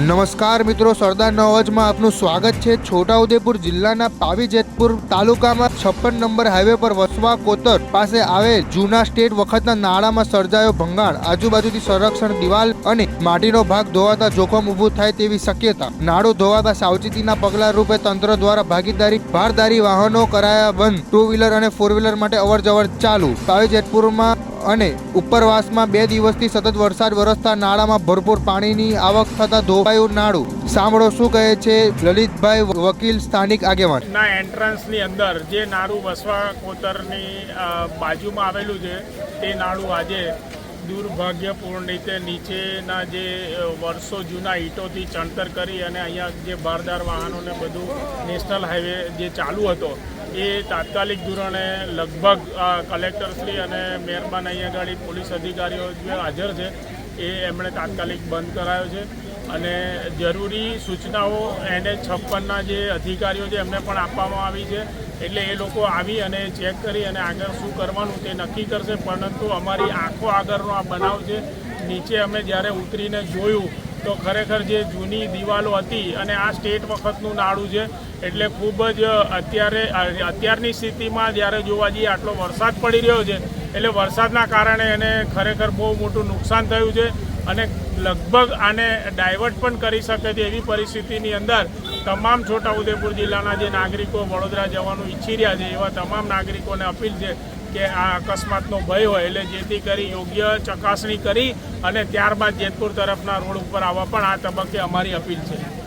નમસ્કાર મિત્રો, સરદાર નવાજમાં આપનું સ્વાગત છે. છોટાઉદેપુર જિલ્લાના પાવી જેતપુર તાલુકામાં છપ્પન નંબર હાઈવે પર વસવા કોતર પાસે આવેલ જૂના સ્ટેટ વખતના નાળામાં સર્જાયો ભંગાણ. આજુબાજુથી સંરક્ષણ દિવાલ અને માટીનો ભાગ ધોવાતા જોખમ ઊભું થાય તેવી શક્યતા. નાળો ધોવાતા સાવચેતીના પગલા રૂપે તંત્ર દ્વારા ભાગીદારી ભારદારી વાહનો કરાયા બંધ. ટુ વ્હીલર અને ફોર વ્હીલર માટે અવરજવર ચાલુ. પાવી જેતપુરમાં અને ઉપરવાસમાં બે દિવસથી સતત વરસાદ વરસતા નાળામાં ભરપૂર પાણીની આવક થતા ધોવાયું નાળું. સાંભળો શું કહે છે લલિતભાઈ વકીલ, સ્થાનિક આગેવાન. ના, એન્ટ્રન્સની અંદર જે નાળું વસવા કોતરની બાજુમાં આવેલું છે, તે નાળું આજે દુર્ભાગ્યપૂર્ણ રીતે નીચેના જે વર્ષો જૂના ઈંટોથી ચણતર કરી અને અહીંયા જે ભારદાર વાહનોને બધું નેશનલ હાઈવે જે ચાલુ હતો, એ તાત્કાલિક ધોરણે લગભગ કલેક્ટરશ્રી અને મહેરબાન અહીંયા આગળ પોલીસ અધિકારીઓ જે હાજર છે, એ એમણે તાત્કાલિક બંધ કરાયો છે. અને જરૂરી સૂચનાઓ એને છપ્પનના જે અધિકારીઓ છે, એમને પણ આપવામાં આવી છે. એટલે એ લોકો આવી અને ચેક કરી અને આગળ શું કરવાનું તે નક્કી કરશે. પરંતુ અમારી આંખો આગળનો આ બનાવ છે, નીચે અમે જ્યારે ઉતરીને જોયું, તો ખરેખર જે જૂની દિવાલો હતી અને આ સ્ટેટ વખતનું નાળું છે, એટલે ખૂબ જ અત્યારે, અત્યારની સ્થિતિમાં જ્યારે જોવા જઈએ આટલો વરસાદ પડી રહ્યો છે, એટલે વરસાદના કારણે એને ખરેખર બહુ મોટું નુકસાન થયું છે. અને લગભગ આને ડાયવર્ટ પણ કરી શકે છે એવી પરિસ્થિતિની અંદર તમામ છોટાઉદેપુર જિલ્લાના જે નાગરિકો વડોદરા જવાનું ઈચ્છી રહ્યા છે, એવા તમામ નાગરિકોને અપીલ છે કે આ અકસ્માતનો ભય હોય એટલે જેથી કરી યોગ્ય ચકાસણી કરી અને ત્યારબાદ જેતપુર તરફના રોડ ઉપર આવવા પણ આ તબક્કે અમારી અપીલ છે.